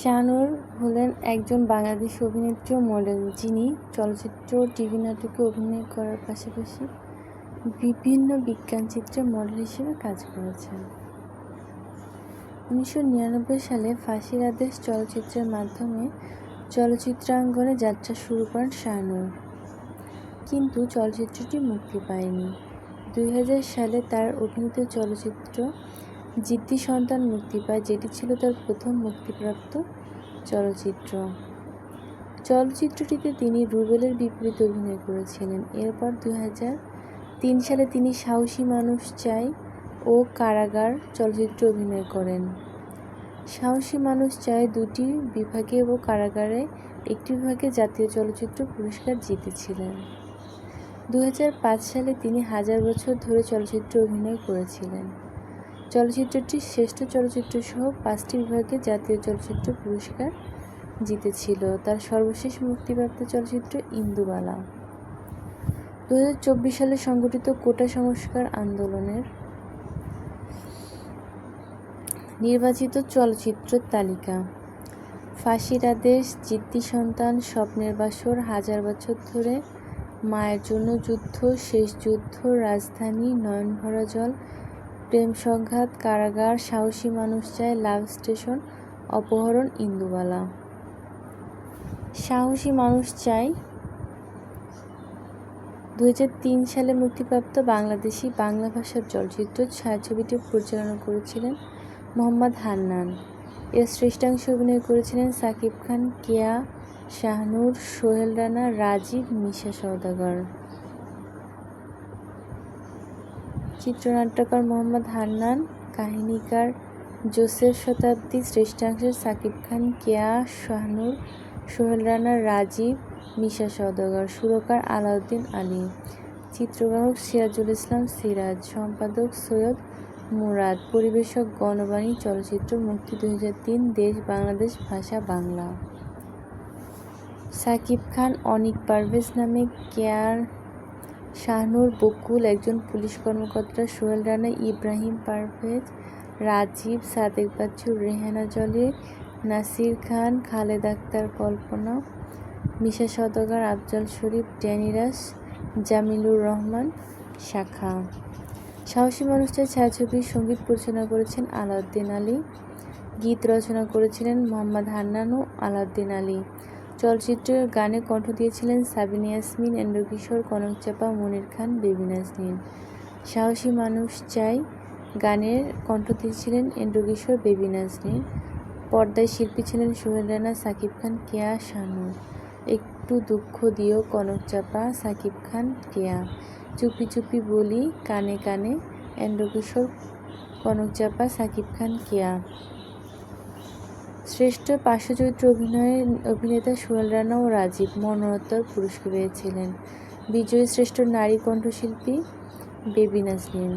শাহনূর হলেন একজন বাংলাদেশি অভিনেত্রী ও মডেল যিনি চলচ্চিত্র টিভি নাটকে অভিনয় করার পাশাপাশি বিভিন্ন বিজ্ঞান চিত্রে মডেল হিসেবে কাজ করেছেন। উনিশশো নিরানব্বই সালে ফাঁসির আদেশ চলচ্চিত্রের মাধ্যমে চলচ্চিত্রাঙ্গনে যাত্রা শুরু করেন শাহনূর। কিন্তু চলচ্চিত্রটি মুক্তি পায়নি। দুই হাজার সালে তার অভিনীত চলচ্চিত্র জিদ্দি সন্তান মুক্তি পায়, যেটি ছিল তার প্রথম মুক্তিপ্রাপ্ত চলচ্চিত্র। চলচ্চিত্রটিতে তিনি রুবেলের বিপরীতে অভিনয় করেছিলেন। এরপর দুই তিন সালে তিনি সাহসী মানুষ চাই ও কারাগার চলচ্চিত্রে অভিনয় করেন। সাহসী মানুষ চাই দুটি বিভাগে ও কারাগারে একটি বিভাগে জাতীয় চলচ্চিত্র পুরস্কার জিতেছিলেন। দু হাজার পাঁচ সালে তিনি হাজার বছর ধরে চলচ্চিত্রে অভিনয় করেছিলেন। চলচ্চিত্রটি শ্রেষ্ঠ চলচ্চিত্র সহ পাঁচটি বিভাগে জাতীয় চলচ্চিত্র পুরস্কার জিতেছিল। তার সর্বশেষ মুক্তিপ্রাপ্ত চলচ্চিত্র ইন্দুবালা। দুই হাজার চব্বিশ সালে সংগঠিত কোটা সংস্কার আন্দোলনের নির্বাচিত চলচ্চিত্রের তালিকা। ফাঁসির আদেশ, জিদ্দি সন্তান, স্বপ্নের বাসর, হাজার বছর ধরে মায়ের জন্য যুদ্ধ, শেষ যুদ্ধ, রাজধানী, নয়নভরা জল প্রেম সংঘাত, কারাগার, সাহসী মানুষ চায় লাভ স্টেশন, অপহরণ, ইন্দুবালা। সাহসী মানুষ চাই দু তিন সালে মুক্তিপ্রাপ্ত বাংলাদেশি বাংলা ভাষার চলচ্চিত্র ছায়াছবিটি পরিচালনা করেছিলেন মোহাম্মদ হান্নান। এর শ্রেষ্ঠাংশে অভিনয় করেছিলেন সাকিব খান, কেয়া শাহনূর, সোহেল রানা, রাজীব, মিশা সওদাগর। চিত্রনাট্যকার মোহাম্মদ হান্নান, কাহিনীকার জোসেফ শতাব্দী, শ্রেষ্ঠাংশের সাকিব খান, কেয়া শাহনূর, সোহেল রানা, রাজীব, মিশা সওদাগর, সুরকার আলাউদ্দিন আলী। চিত্রগ্রাহক সিরাজুল ইসলাম সিরাজ, সম্পাদক সৈয়দ মুরাদ, পরিবেশক গণবাণী, চলচ্চিত্র মুক্তি দু হাজার তিন, দেশ বাংলাদেশ, ভাষা বাংলা। সাকিব খান অনিক পারভেজ নামে কেয়ার শাহনূর বকুল, একজন পুলিশ কর্মকর্তা, সোহেল রানা, ইব্রাহিম পারভেজ, রাজীব সাদেক বাচ্চু, রেহানা জলি নাসির খান, খালেদ আক্তার কল্পনা, মিশা সদগার আফজাল শরীফ ড্যানিরাস জামিলুর রহমান, শাখা। সাহসী মানুষের ছায়াছবির সংগীত পরিচালনা করেছেন আলাউদ্দিন আলী। গীত রচনা করেছিলেন মোহাম্মদ হান্নান আলাউদ্দিন আলী। চলচ্চিত্রের গানে কণ্ঠ দিয়েছিলেন সাবিনা ইয়াসমিন এন্দ্রকিশোর কনক চাপা, মনির খান, বেবি নাজনীন। সাহসী মানুষ চাই গানের কণ্ঠ দিয়েছিলেন এন্দ্রকিশোর বেবি নাজনীন। পর্দায় শিল্পী ছিলেন সোহেল রানা সাকিব খান, কেয়া শানু। একটু দুঃখ দিও কনক চাপা, সাকিব খান, কেয়া। চুপি চুপি বলি, কানে কানে এন্দ্রকিশোর কনক চাপা, সাকিব খান, কেয়া। শ্রেষ্ঠ পার্শ্ব চরিত্র অভিনয়ে, অভিনেতা সোহেল রানা ও রাজীব মরণোত্তর পুরস্কার পেয়েছিলেন। বিজয়ী শ্রেষ্ঠ নারী কণ্ঠশিল্পী বেবি নাজনীন।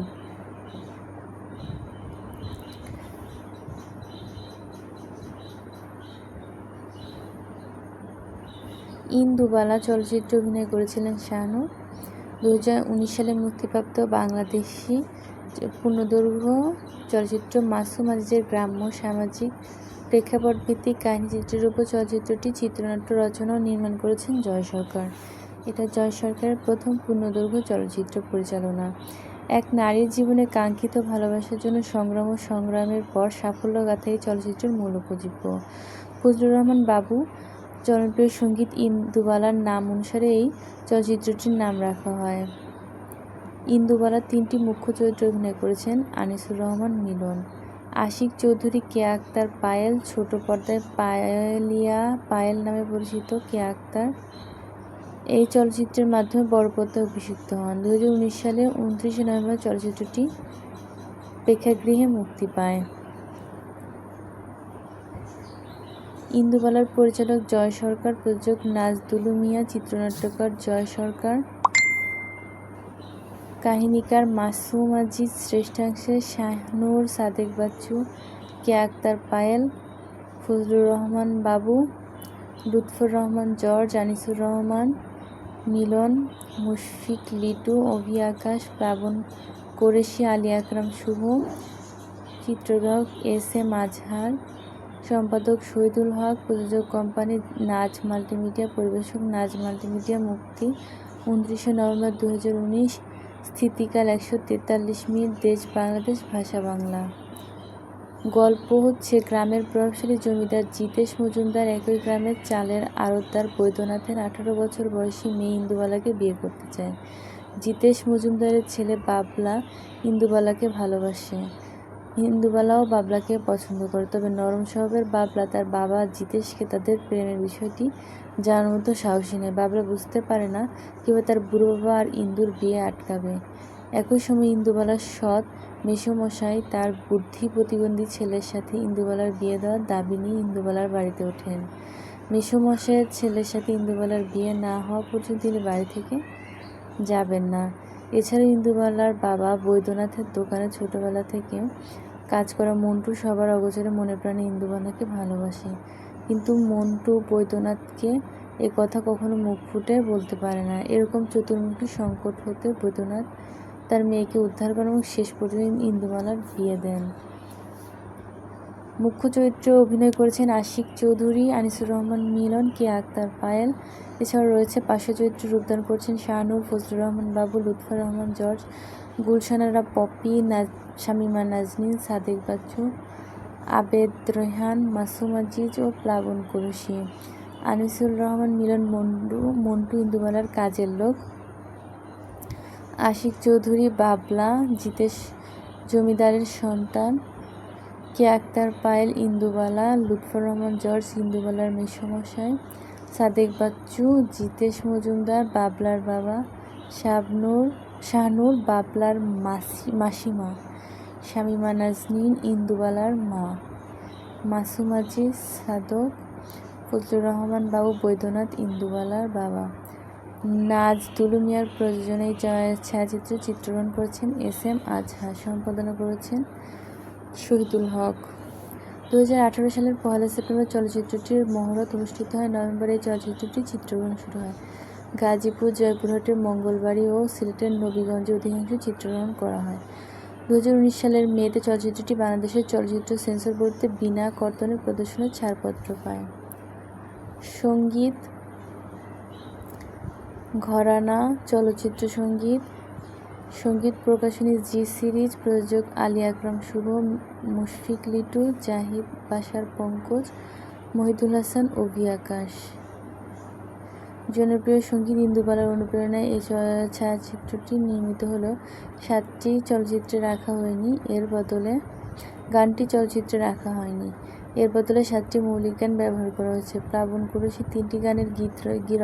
ইন্দুবালা চলচ্চিত্রে অভিনয় করেছিলেন শাহানু দু হাজার উনিশ সালে মুক্তিপ্রাপ্ত বাংলাদেশি পূর্ণদৈর্ঘ্য চলচ্চিত্র মাসুম আজিজের গ্রাম্য সামাজিক প্রেক্ষাপট ভিত্তিক কাহিনীচিত্রের উপর চলচ্চিত্রটি চিত্রনাট্য রচনা ও নির্মাণ করেছেন জয় সরকার। এটা জয় সরকারের প্রথম পূর্ণদৈর্ঘ্য চলচ্চিত্র পরিচালনা। এক নারীর জীবনে কাঙ্ক্ষিত ভালোবাসার জন্য সংগ্রাম ও সংগ্রামের পর সাফল্য গাথা এই চলচ্চিত্রের মূল উপজীব্য। ফজলুর রহমান বাবু, জনপ্রিয় সংগীত ইন্দুবালার নাম অনুসারে এই চলচ্চিত্রটির নাম রাখা হয়। ইন্দুবালার তিনটি মুখ্য চরিত্রে অভিনয় করেছেন আনিসুর রহমান মিলন। আশিক চৌধুরী কে আক্তার পায়েল, ছোট পর্দায় পায়েলিয়া পায়েল নামে পরিচিত কে আক্তার। এই চলচ্চিত্রের মাধ্যমে বড় পর্দায় অভিষিক্ত হন। দু হাজার উনিশ সালে উনত্রিশে নভেম্বর চলচ্চিত্রটি প্রেক্ষাগৃহে মুক্তি পায়। ইন্দুবালার পরিচালক জয় সরকার, প্রযোজক নাজদুলু মিয়া, চিত্রনাট্যকার জয় সরকার। কাহিনীকার মাসুম আজিজ, শ্রেষ্ঠাংশে শাহনুর সাদেক বাচ্চু, কে আক্তার পায়েল, ফজলুর রহমান বাবু, লুৎফুর রহমান জর্জ, আনিসুর রহমান, মিলন, মুশফিক, লিটু, অভি আকাশ, প্লাবন, কোরেশি, আলী আকরাম শুভ, চিত্রগ্রাহক এস এম আজহার, সম্পাদক শহীদুল হক, প্রযোজক কোম্পানি নাজ মাল্টিমিডিয়া, পরিবেশক নাজ মাল্টিমিডিয়া মুক্তি, উনত্রিশে নভেম্বর দু হাজার উনিশ স্থিতিকাল একশো তেতাল্লিশ মিনিট, দেশ বাংলাদেশ, ভাষা বাংলা। গল্প হচ্ছে, গ্রামের প্রভাবশালী জমিদার জিতেশ মজুমদার একই গ্রামের চালের আড়তদার বৈদ্যনাথের আঠারো বছর বয়সী মেয়ে ইন্দুবালাকে বিয়ে করতে চায়। জিতেশ মজুমদারের ছেলে বাবলা ইন্দুবালাকে ভালোবাসে। ইন্দুবালাও বাবলাকে পছন্দ করে, তবে নরম স্বভাবের বাবলা তার বাবা জিতেশকে তাদের প্রেমের বিষয়টি জানার মতো সাহসী নেয় বাবলা বুঝতে পারে না কীভাবে তার বুড়ো বাবা আর ইন্দুর বিয়ে আটকাবে। একই সময় ইন্দুবালার সৎ মেসমশাই তার বুদ্ধি প্রতিবন্ধী ছেলের সাথে ইন্দুবালার বিয়ে দেওয়ার দাবি নিয়ে ইন্দুবালার বাড়িতে ওঠেন। মেসমশাইয়ের ছেলের সাথে ইন্দুবালার বিয়ে না হওয়া পর্যন্ত তিনি বাড়ি থেকে যাবেন না। এছাড়াও ইন্দুবালার বাবা বৈদ্যনাথের দোকানে ছোটবেলা থেকে কাজ করা মন্টু সবার অগোচরে মনে প্রাণে ইন্দুবালাকে ভালোবাসে। কিন্তু মন্টু বৈদ্যনাথকে এ কথা কখনো মুখ ফুটে বলতে পারে না। এরকম চতুর্মুখী সংকট হতে বৈদ্যনাথ তার মেয়েকে উদ্ধার করেন এবং শেষ পর্যন্ত ইন্দুমালার বিয়ে দেন। মুখ্য চরিত্রে অভিনয় করেছেন আশিক চৌধুরী, আনিসুর রহমান মিলন, কে আক্তার পায়েল। এছাড়াও রয়েছে পার্শ্ব চরিত্রে রূপদান করছেন শাহনুর, ফজলুর রহমান বাবু, লুৎফর রহমান, জর্জ গুলশানারা পপি শামিমা নাজনীন, সাদেক বাচ্চু। আবেদ, রেহান, মাসুম, আজিজ ও প্লাবন কুরুশি। আনিসুর রহমান মিলন মন্টু মন্টু ইন্দুবালার কাজের লোক। আশিক চৌধুরী, বাবলা, জিতেশ জমিদারের সন্তান। কে আক্তার পায়েল ইন্দুবালা, লুৎফর রহমান জর্জ ইন্দুবালার মেসমশাই। সাদেক বাচ্চু, জিতেশ মজুমদার, বাবলার বাবা। শাবনুর, শাহনুর, বাবলার মাসি, মাসিমা। শামিমা নাজনীন ইন্দুবালার মা। মাসুম আজিজ সাদক, ফজলুর রহমান বাবু, বৈদ্যনাথ, ইন্দুবালার বাবা। নাজ দুলুমিয়ার প্রযোজনায় ছায়াচিত্র চিত্রগ্রহণ করেছেন এস এম আজহা। সম্পাদনা করেছেন শহীদুল হক। দু হাজার আঠারো সালের পহেলা সেপ্টেম্বর চলচ্চিত্রটির মহরত অনুষ্ঠিত হয়। নভেম্বরে চলচ্চিত্রটি চিত্রগ্রহণ শুরু হয়। গাজীপুর জয়পুরহাটের মঙ্গলবাড়ি ও সিলেটের নবীগঞ্জে অধিকাংশ চিত্রগ্রহণ করা হয়। দু হাজার উনিশ সালের মেতে চলচ্চিত্রটি বাংলাদেশের চলচ্চিত্র সেন্সর বোর্ডে বিনা কর্তনের প্রদর্শনের ছাড়পত্র পায়। সংগীত, ঘরানা, চলচ্চিত্র সংগীত সংগীত প্রকাশনী জি সিরিজ, প্রযোজক আলী আকরাম শুভ, মুশফিক লিটু, জাহিদ বাসার পঙ্কজ, মহিদুল হাসান অভি আকাশ জনপ্রিয় সংগীত ইন্দুবালার অনুপ্রেরণায় এই ছায়াচিত্রটি নির্মিত হলেও সাতটি চলচ্চিত্রে রাখা হয়নি, এর বদলে গানটি চলচ্চিত্রে রাখা হয়নি। এর বদলে সাতটি মৌলিক গান ব্যবহার করা হয়েছে। প্লাবন কুরুশি তিনটি গানের গীত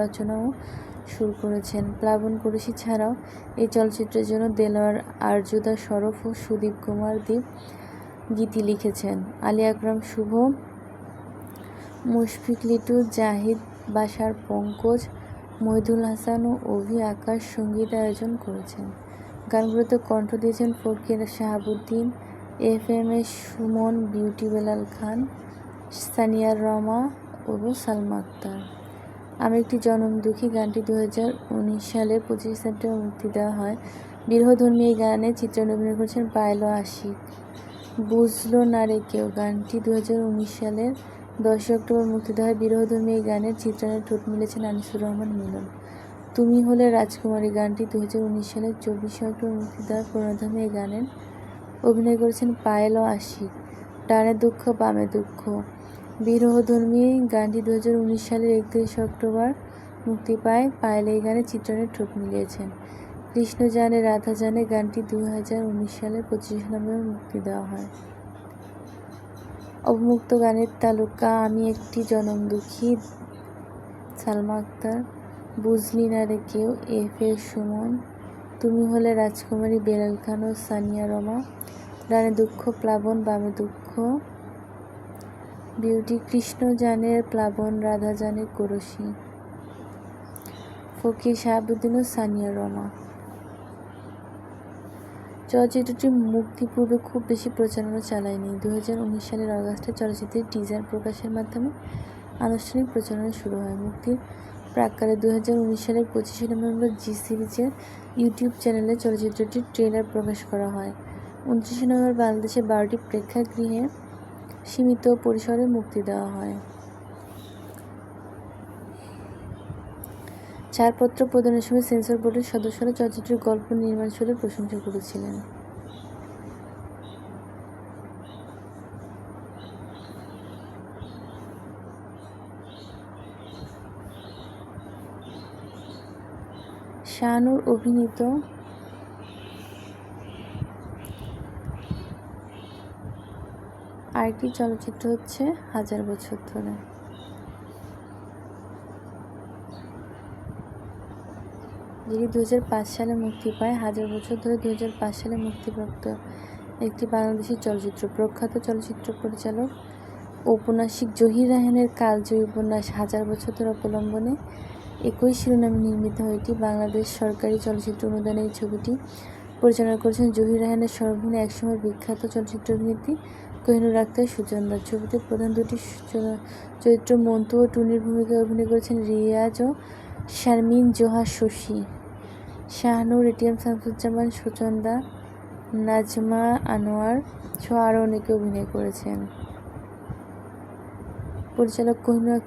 রচনাও শুরু করেছেন। প্লাবন কুরুশি ছাড়াও এই চলচ্চিত্রের জন্য দেলোয়ার আরজুদা শরফ ও সুদীপ কুমার দীপ গীতি লিখেছেন। আলী আকরাম শুভ, মুশফিক লিটু, জাহিদ বাসার পঙ্কজ মহিদুল হাসান ও অভি আকাশ সংগীত আয়োজন করেছেন। গানগুলোতে কণ্ঠ দিয়েছেন Fakir Shahabuddin F M S Sumon, Beauty Belal Khan, সানিয়ার Roma ও সালমা আক্তার। আমি একটি জনম দুঃখী গানটি দু হাজার উনিশ সালে পঁচিশে সেপ্টেম্বর মুক্তি দেওয়া হয়। বিরহধর্মী এই গানে চিত্রায়ন অভিনয় করেছেন পায়েল আশিক। বুঝলো না রে কেউ গানটি দু হাজার উনিশ সালের দশই অক্টোবর মুক্তি দেওয়া বিরহধর্মী এই গানের চিত্রায়নে ঠোঁট মিলেছেন আনিসুর রহমান মিলন। তুমি হলে রাজকুমারী গানটি দু হাজার উনিশ সালের চব্বিশে অক্টোবর মুক্তি দেওয়া এই গানের অভিনয় করেছেন পায়েল ও আশিক। ডানে দুঃখ, বামে দুঃখ। বিরহধর্মী গানটি দু হাজার উনিশ সালের একত্রিশ অক্টোবর মুক্তি পায় পায়েল এই গানে চিত্রণে ঠোঁট মিলিয়েছেন। কৃষ্ণ জানে রাধা জানে গানটি দু হাজার উনিশ সালের পঁচিশে নভেম্বর মুক্তি দেওয়া হয়। অবমুক্ত গানের তালুকা, আমি একটি জনম দুঃখী সালমা আক্তার, বুঝলি না রে কেউ, এফ এ সুমন। তুমি হলে রাজকুমারী বেলাল খান ও সানিয়া রমা। ডানে দুঃখ, প্লাবন, বামে দুঃখ। বিউটি কৃষ্ণ জানের, প্লাবন, রাধা জানে কোরসি। ফকির শাহাবুদ্দিন ও সানিয়া রমা। চলচ্চিত্রটি মুক্তি পূর্বে খুব বেশি প্রচারণা চালায়নি। দু হাজার উনিশ সালের অগাস্টে চলচ্চিত্রের টিজার প্রকাশের মাধ্যমে আনুষ্ঠানিক প্রচারণা শুরু হয়। মুক্তির প্রাককালে দু হাজার সালের পঁচিশে নভেম্বর জি সিরিজের ইউটিউব চ্যানেলে চলচ্চিত্রটির ট্রেলার প্রকাশ করা হয়। উনত্রিশে নভেম্বর বাংলাদেশের বারোটি প্রেক্ষাগৃহে সীমিত পরিসরে মুক্তি দেওয়া হয়। ছাড়পত্র প্রদানের সময় সেন্সর বোর্ডের সদস্যরা চলচ্চিত্রের গল্প নির্মাণ শৈলীর প্রশংসা করেছিলেন। শাহানুর অভিনীত আরেকটি চলচ্চিত্র হচ্ছে হাজার বছর ধরে। যেটি দু সালে মুক্তি পায়, হাজার বছর ধরে দু হাজার পাঁচ সালে মুক্তিপ্রাপ্ত একটি বাংলাদেশি চলচ্চিত্র, প্রখ্যাত চলচ্চিত্র পরিচালক, ঔপন্যাসিক জহির রায়হানের কালজয়ী উপন্যাস, হাজার বছর ধরে অবলম্বনে একই শিরোনামে নির্মিত হয় এটি। বাংলাদেশ সরকারি চলচ্চিত্র অনুদানে এই ছবিটি পরিচালনা করেছেন জহির রায়হানের সর্বগুণে একসময় বিখ্যাত চলচ্চিত্র অভিনেত্রী কোহিনুর আক্তার সুচন্দা ছবিতে প্রধান দুটি চরিত্র মন্তু ও টুনির ভূমিকায় অভিনয় করেছেন রিয়াজ ও শারমিন জোহা শশী। শাহনূর এটিএম শামসুজ্জামান সুচন্দা নাজমা আনোয়ার সহ আরও অনেকে অভিনয় করেছেন। পরিচালক কোহিনুর